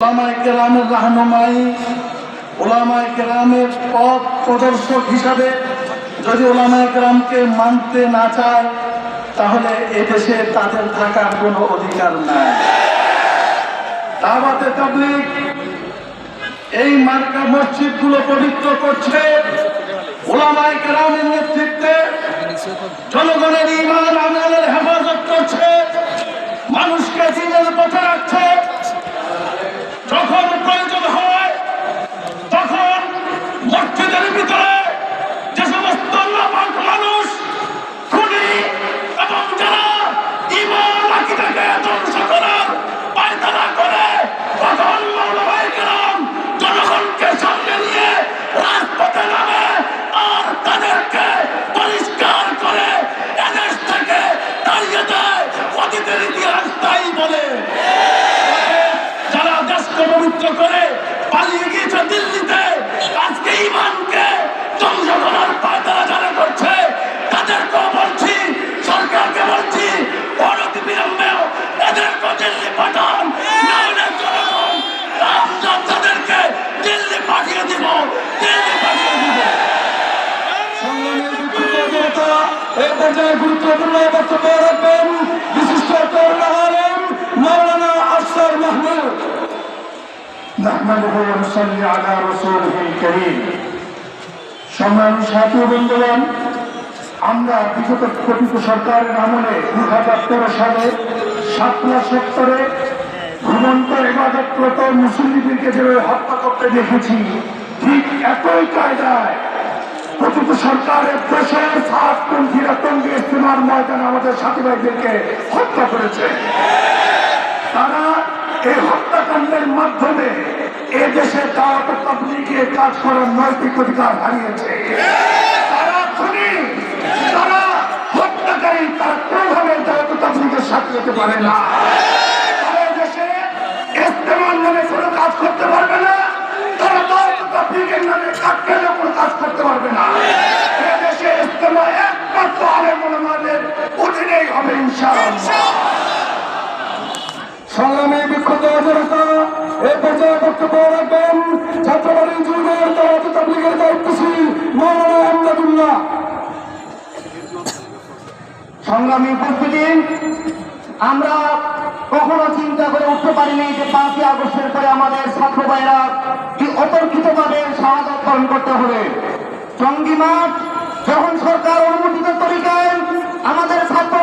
ওলামায় রাহনুমাই ওলামায় পথ প্রদর্শক হিসাবে যদি ওলামায় মানতে না চায়, তাহলে তাদের থাকার কোনো অধিকার নাই। দাওয়াতে তাবলিগ এই মার্কা মসজিদগুলো পবিত্র করছে। ওলামায় কেরামের নেতৃত্বে জনগণের ইমান এই পর্যায়ে গুরুত্বপূর্ণ বক্তব্য রাখবেন বিশিষ্ট তরুণ আলেম মাওলানা আফসার মাহমুদ نحمده ونصلي على رسوله الكريم সম্মানিত সাথী বন্ধুগণ আমরা বিগত কথিত সরকারের আমলে দুই হাজার তেরো সালে সাতলা সেক্টরে ঘুমন্ত ইবাদতরত মুসলিমদেরকে যেভাবে হত্যা করতে দেখেছি ঠিক একই কায়দায় কথিত সরকারের দেশের সাতপন্থীরা টঙ্গি ইস্তেমার ময়দানে আমাদের সাথী ভাইদেরকে হত্যা করেছে। তারা এই হত্যাকাণ্ডের মাধ্যমে এ দেশে দাওয়াত তাবলিগে কাজ করার নৈতিক অধিকার হারিয়েছে। তারা খুনি তারা হত্যাকারী, তারা কোনোভাবে দাওয়াত তাবলিগের সাথে যেতে পারে না। তারা দেশে ইস্তেমার নামে কোনো কাজ করতে পারবে না। তারা দাওয়াত তাবলিগের নামে কাজ করতে পারবে না এ দেশে ইস্তেমা একমাত্র আলেম ওলামাদের অধীনেই হবে ইনশাআল্লাহ বিক্ষুব্ধ পর্যায়ে বক্তব্য রাখবেন ছাত্রবাড়ি যুগের দাওয়াত তাবলিগের দায়িত্বশীল মাওলানা আহমদুল্লাহ। সংগ্রামী উপস্থিতি, আমরা কখনো চিন্তা করে উঠতে পারিনি যে পাঁচই আগস্টের পরে আমাদের ছাত্র ভাইরা কি অতর্কিতভাবে শাহাদত পালন করতে হবে। জঙ্গি মাঠ যখন সরকার অনুমোদিত তরিকায় আমাদের ছাত্ররা